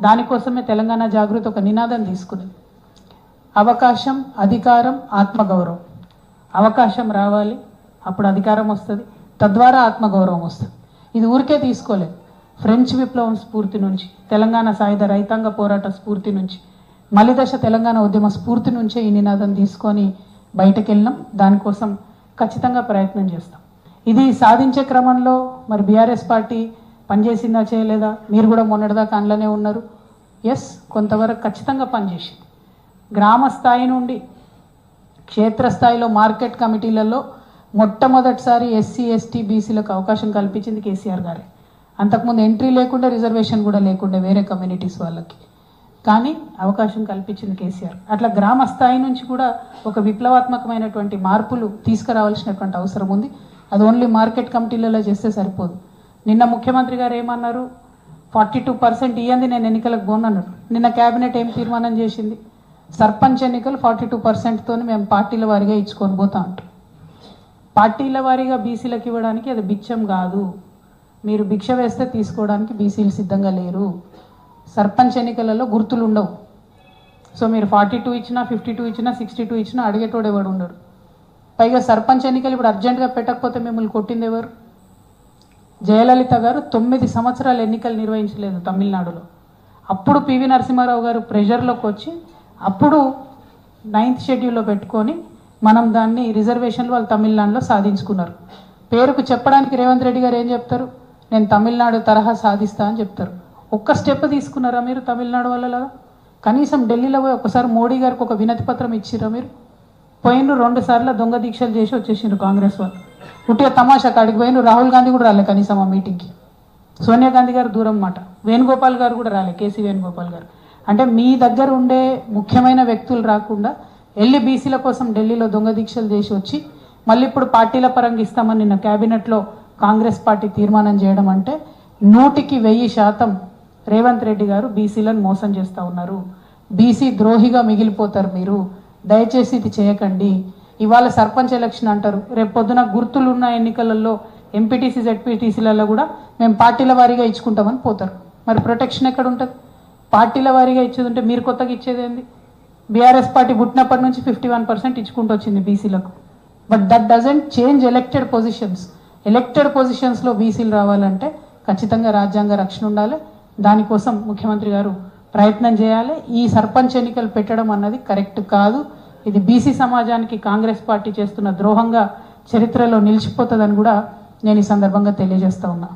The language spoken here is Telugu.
దానికోసమే తెలంగాణ జాగృతి ఒక నినాదం తీసుకున్నది అవకాశం అధికారం ఆత్మగౌరవం. అవకాశం రావాలి అప్పుడు అధికారం వస్తుంది. తద్వారా ఆత్మగౌరవం వస్తుంది. ఇది ఊరికే తీసుకోలేదు. ఫ్రెంచ్ విప్లవం స్ఫూర్తి నుంచి తెలంగాణ సాయుధ రైతాంగ పోరాట స్ఫూర్తి నుంచి మలిదశ తెలంగాణ ఉద్యమ స్ఫూర్తి నుంచే ఈ నినాదం తీసుకొని బయటకు వెళ్ళినాం దానికోసం ఖచ్చితంగా ప్రయత్నం చేస్తాం. ఇది సాధించే క్రమంలో మరి బీఆర్ఎస్ పార్టీ పనిచేసిందా చేయలేదా? మీరు కూడా మొన్నటిదాకా అందులోనే ఉన్నారు. ఎస్ కొంతవరకు ఖచ్చితంగా పనిచేసింది. గ్రామ స్థాయి నుండి క్షేత్రస్థాయిలో మార్కెట్ కమిటీలలో మొట్టమొదటిసారి ఎస్సీ ఎస్టీ బీసీలకు అవకాశం కల్పించింది కేసీఆర్ గారే. అంతకుముందు ఎంట్రీ లేకుండా రిజర్వేషన్ కూడా లేకుండా వేరే కమ్యూనిటీస్ వాళ్ళకి. కానీ అవకాశం కల్పించింది కేసీఆర్. అట్లా గ్రామ స్థాయి నుంచి కూడా ఒక విప్లవాత్మకమైనటువంటి మార్పులు తీసుకురావాల్సినటువంటి అవసరం ఉంది. అది ఓన్లీ మార్కెట్ కమిటీలలో చేస్తే సరిపోదు. నిన్న ముఖ్యమంత్రి గారు ఏమన్నారు? ఫార్టీ టూ పర్సెంట్ ఇవ్వండి నేను ఎన్నికలకు పోనన్నాడు నిన్న కేబినెట్ ఏం తీర్మానం చేసింది? సర్పంచ్ ఎన్నికలు ఫార్టీ టూ పర్సెంట్తో మేము పార్టీల వారీగా ఇచ్చుకొని పోతా అంటాం. పార్టీల వారీగా బీసీలకు ఇవ్వడానికి అది బిచ్చం కాదు. మీరు భిక్ష వేస్తే తీసుకోవడానికి బీసీలు సిద్ధంగా లేరు. సర్పంచ్ ఎన్నికలలో గుర్తులు ఉండవు సో మీరు ఫార్టీ టూ ఇచ్చినా ఫిఫ్టీ టూ ఇచ్చినా సిక్స్టీ టూ ఇచ్చినా అడిగేటోడు ఎవడు ఉండడు. పైగా సర్పంచ్ ఎన్నికలు ఇప్పుడు అర్జెంటుగా పెట్టకపోతే మిమ్మల్ని కొట్టింది ఎవరు? జయలలిత గారు తొమ్మిది సంవత్సరాలు ఎన్నికలు నిర్వహించలేదు తమిళనాడులో. అప్పుడు పివి నరసింహారావు గారు ప్రెషర్లోకి వచ్చి అప్పుడు నైన్త్ షెడ్యూల్లో పెట్టుకొని మనం దాన్ని రిజర్వేషన్లు వాళ్ళు తమిళనాడులో సాధించుకున్నారు. పేరుకు చెప్పడానికి రేవంత్ రెడ్డి గారు ఏం చెప్తారు? నేను తమిళనాడు తరహా సాధిస్తా అని చెప్తారు. ఒక్క స్టెప్ తీసుకున్నారా మీరు తమిళనాడు వాళ్ళలాగా? కనీసం ఢిల్లీలో పోయి ఒకసారి మోడీ గారికి ఒక వినతి పత్రం ఇచ్చిరా మీరు? పోయిన రెండు సార్లు దొంగ దీక్షలు చేసి వచ్చేసిండ్రు కాంగ్రెస్ వాళ్ళు. ఉట్టిగా తమాషా కాడికి పోయిన రాహుల్ గాంధీ కూడా రాలే కనీసం ఆ మీటింగ్కి సోనియా గాంధీ గారు దూరం మాట వేణుగోపాల్ గారు కూడా రాలే కేసీ వేణుగోపాల్ గారు. అంటే మీ దగ్గర ఉండే ముఖ్యమైన వ్యక్తులు రాకుండా వెళ్ళి బీసీల కోసం ఢిల్లీలో దొంగ దీక్షలు చేసి వచ్చి మళ్ళీ ఇప్పుడు పార్టీల పరంగా ఇస్తామని నిన్న క్యాబినెట్లో కాంగ్రెస్ పార్టీ తీర్మానం చేయడం అంటే నూటికి వెయ్యి శాతం రేవంత్ రెడ్డి గారు బీసీలను మోసం చేస్తూ ఉన్నారు. బీసీ ద్రోహిగా మిగిలిపోతారు మీరు. దయచేసి ఇది చేయకండి. ఇవాళ సర్పంచ్ ఎలక్షన్ అంటారు. రేపు పొద్దున గుర్తులు ఉన్న ఎన్నికలలో ఎంపీటీసీ జెడ్పీటీసీలలో కూడా మేము పార్టీల వారీగా ఇచ్చుకుంటామని పోతారు. మరి ప్రొటెక్షన్ ఎక్కడ ఉంటుంది పార్టీల వారీగా ఇచ్చేది ఉంటే మీరు కొత్తగా ఇచ్చేది బీఆర్ఎస్ పార్టీ పుట్టినప్పటి నుంచి ఫిఫ్టీ వన్ పర్సెంట్ ఇచ్చుకుంటూ వచ్చింది బీసీలకు but that doesn't change elected positions elected పొజిషన్స్లో బీసీలు రావాలంటే ఖచ్చితంగా రాజ్యాంగ రక్షణ ఉండాలి. దానికోసం ముఖ్యమంత్రి గారు ప్రయత్నం చేయాలి. ఈ సర్పంచ్ ఎన్నికలు పెట్టడం అన్నది కరెక్ట్ కాదు. ఇది బీసీ సమాజానికి కాంగ్రెస్ పార్టీ చేస్తున్న ద్రోహంగా చరిత్రలో నిలిచిపోతుందని కూడా నేను ఈ సందర్భంగా తెలియజేస్తా ఉన్నా.